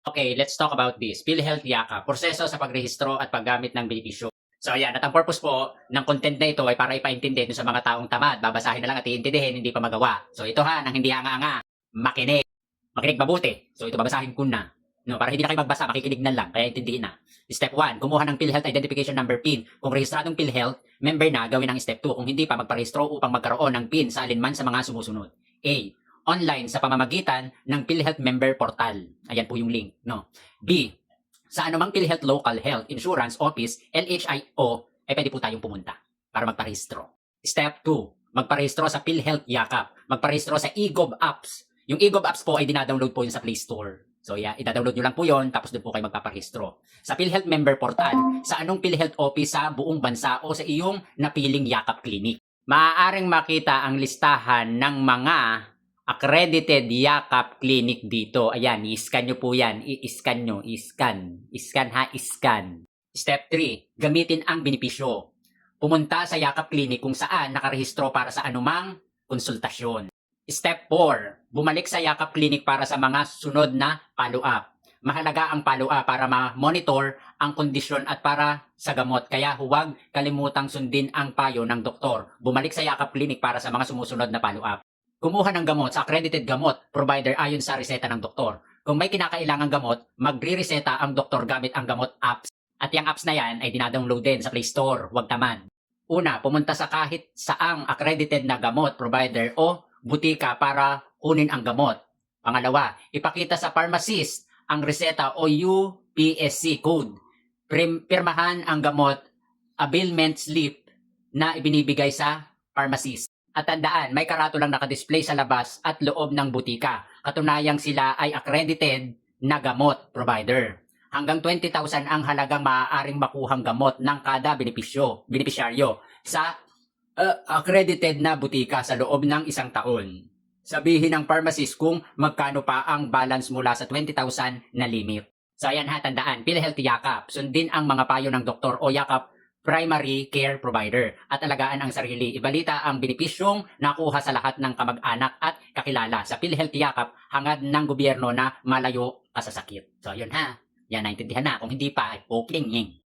Okay, let's talk about this. PhilHealth Yaka, proseso sa pagrehistro at paggamit ng benepisyo. So ayan, at ang purpose po ng content na ito ay para ipaintindi sa mga taong tamad. Babasahin na lang at iintindihin, hindi pa magawa. So ito ha, nang hindi hanga-hanga, makinig. Makinig mabuti. So ito babasahin ko na. No, para hindi na kayo magbasa, makikinig na lang, kaya intindihin na. Step 1, kumuha ng PhilHealth Identification Number PIN. Kung rehistradong PhilHealth, member na, gawin ang step 2. Kung hindi pa, magparehistro upang magkaroon ng PIN sa alinman sa mga sumusunod. A. Online sa pamamagitan ng PhilHealth Member Portal. Ayan po yung link. No. B. Sa anumang PhilHealth Local Health Insurance Office, LHIO, ay pwede po tayong pumunta para magparehistro. Step 2. Magparehistro sa PhilHealth Yakap. Magparehistro sa eGov Apps. Yung eGov Apps po ay dinadownload po yun sa Play Store. So yeah, ida-download nyo lang po yon tapos doon po kayo magpaparehistro. Sa PhilHealth Member Portal, sa anong PhilHealth Office sa buong bansa o sa iyong napiling Yakap Clinic. Maaaring makita ang listahan ng mga accredited Yakap Clinic dito. Ayan, i-scan nyo po yan. I-scan nyo, i-scan. I-scan ha, i-scan. Step 3, gamitin ang benepisyo. Pumunta sa Yakap Clinic kung saan nakarehistro para sa anumang konsultasyon. Step 4, bumalik sa Yakap Clinic para sa mga sunod na follow-up. Mahalaga ang follow-up para ma-monitor ang kondisyon at para sa gamot. Kaya huwag kalimutang sundin ang payo ng doktor. Bumalik sa Yakap Clinic para sa mga sumusunod na follow-up. Kumuha ng gamot sa accredited gamot provider ayon sa reseta ng doktor. Kung may kinakailangang gamot, magre-reseta ang doktor gamit ang gamot apps. At yung apps na yan ay dinadownload din sa Play Store, huwag taman. Una, pumunta sa kahit saang accredited na gamot provider o butika para kunin ang gamot. Pangalawa, ipakita sa pharmacist ang reseta o UPSC code. Pirmahan ang gamot, abilment slip na ibinibigay sa pharmacist. At tandaan, may karatulang nakadisplay sa labas at loob ng butika. Katunayang sila ay accredited na gamot provider. Hanggang 20,000 ang halagang maaaring makuhang gamot ng kada benepisyo, benepisyaryo sa uh, accredited na butika sa loob ng isang taon. Sabihin ng pharmacist kung magkano pa ang balance mula sa 20,000 na limit. So ayan ha, tandaan, PhilHealth Yakap. Sundin ang mga payo ng doktor o Yakap primary care provider at alagaan ang sarili. Ibalita ang benepisyong nakuha sa lahat ng kamag-anak at kakilala sa PhilHealth Yakap hangad ng gobyerno na malayo ka sa sakit. So yun ha, yan naintindihan na. Kung hindi pa, ay okay